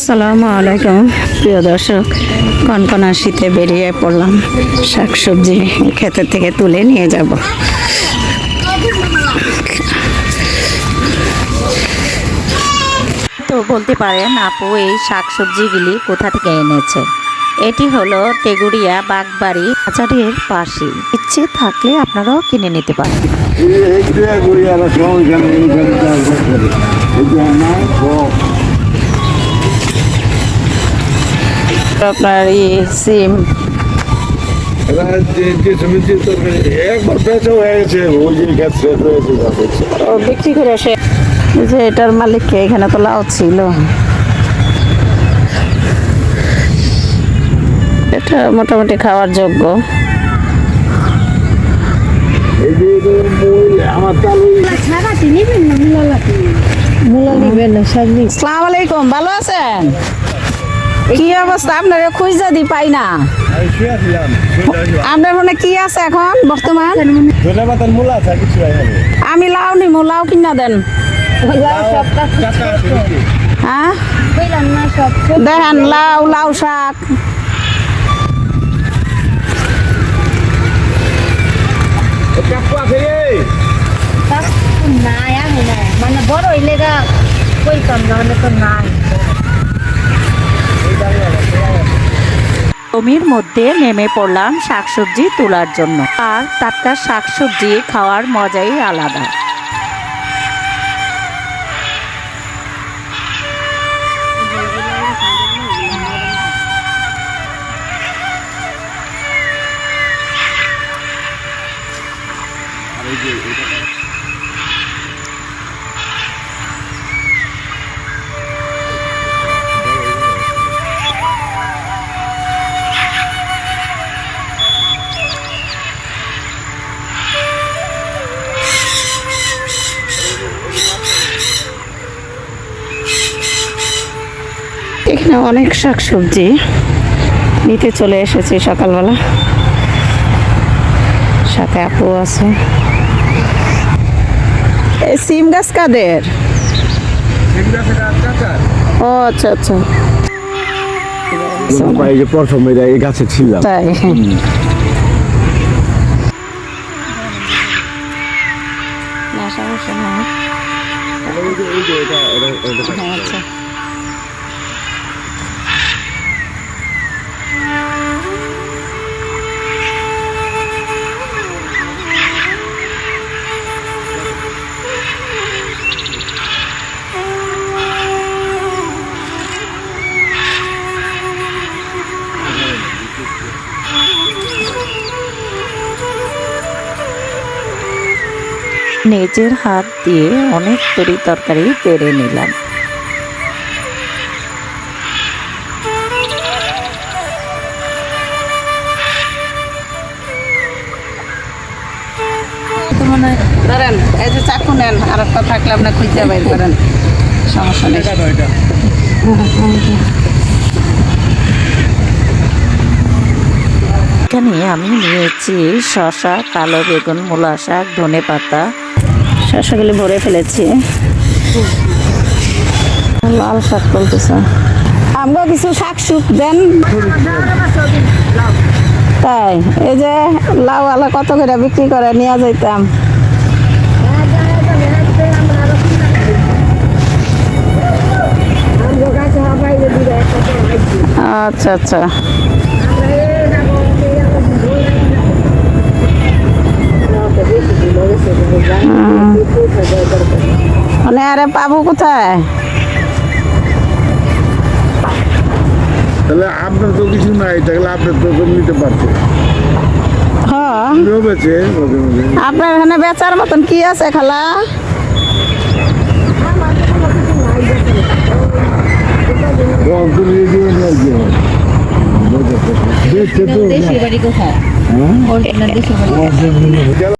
আসসালামু আলাইকুম। প্রিয় দর্শক কনকনা শীতে বেরিয়ে পড়লাম। শাকসবজি ক্ষেতের থেকে তুলে নিয়ে যাব। তো বলতে পারেন আপু এই শাকসবজিগুলি কোথা থেকে এনেছে? এটি হলো টেগুড়িয়া বাগবাড়ি আচারের পাশে। ইচ্ছে থাকলে আপনারাও কিনে নিতে পারেন। এইটা যা করছে ও বিক্রি করে সে যে এটার মালিককে এখানে তো ছিল। এটা মোটামুটি খাওয়ার যোগ্য। আলাইকুম ভালো আছেন? কি অবস্থা? আপনারা খুঁজা দি পাই না। আপনার মনে কি আছে এখন বর্তমান? ধনে পাতার মূলা আছে কিছু আমি লাউ নিমু লাউ কিনা দেন। হ্যাঁ? দেখেন লাউ লাউ শাক। নাই। মানে বড় হইলে গা কইতাম না মানে তো নাই। জমির মধ্যে নেমে পড়লাম শাকসবজি তোলার জন্য। আর টাটকা শাকসবজি খাওয়ার মজাই আলাদা। এখানে অনেক শাক সবজি নিতে চলে এসেছি সকালবেলা। সাথে আপু আছে। এই সিম গাছ কাদের? ও আচ্ছা আচ্ছা। প্রথমে এই গাছে ছিলাম। তাই না? সমস্যা না হ্যাঁ, আচ্ছা। নিজের হাত দিয়ে অনেক তরি তরকারি পেরে নিলাম। মনে ধরেন এই যে চাকু নেন আর একটা থাকলে আপনি খুঁজতে বাইর করেন। সমস্যা নেই। এখানে আমি নিয়েছি শশা কালো বেগুন মূলা শাক ধনে পাতা শসাগুলি ভরে ফেলেছি। লাল শাক তুলতেছে আমগো কিছু শাক সুক দেন। তাই, এই যে লাউ আলা কত করে বিক্রি করে, নিয়ে যাইতাম। আচ্ছা আচ্ছা। আরে পাবো কোথায় তাহলে আপনার তো কিছু নাই তাহলে আপনার তো নিতে পারছে হ্যাঁ। বেছে মাঝে মাঝে আপনার এখানে বেচার মতন কি আছে খালা? রংপুর রেডিও নিয়ে গিয়ে দেখছে তো দেশের বাড়ি। কোথায়